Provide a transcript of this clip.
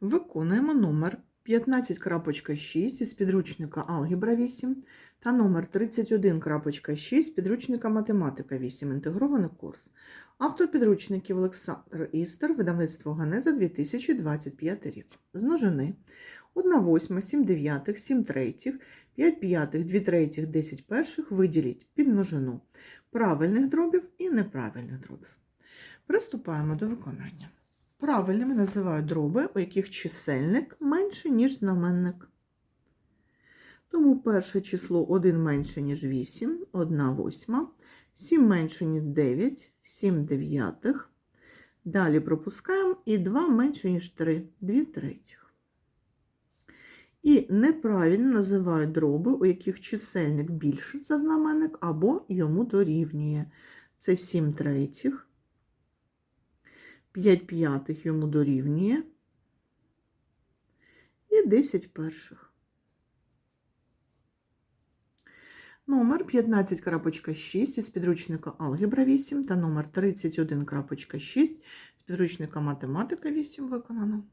Виконуємо номер 15.6 із підручника Алгебра 8 та номер 31.6 з підручника Математика 8. Інтегрований курс. Автор підручників Олександр Істер, видавництво Ганеза 2025 рік. З множини 1 восьма, 7 дев'ятих, 7 третіх, 5 п'ятих, 2 третіх, 10 перших виділіть під множину правильних дробів і неправильних дробів. Приступаємо до виконання. Правильними називають дроби, у яких чисельник менше, ніж знаменник. Тому перше число 1 менше, ніж 8, 1 восьма, 7 менше, ніж 9, 7 дев'ятих. Далі пропускаємо і 2 менше, ніж 3, 2 третіх. І неправильно називають дроби, у яких чисельник більше за знаменник або йому дорівнює. Це 7 третіх. 5 п'ятих йому дорівнює і 10 перших. Номер 15.6 із підручника Алгебра 8 та номер 31.6 з підручника Математика 8 виконано.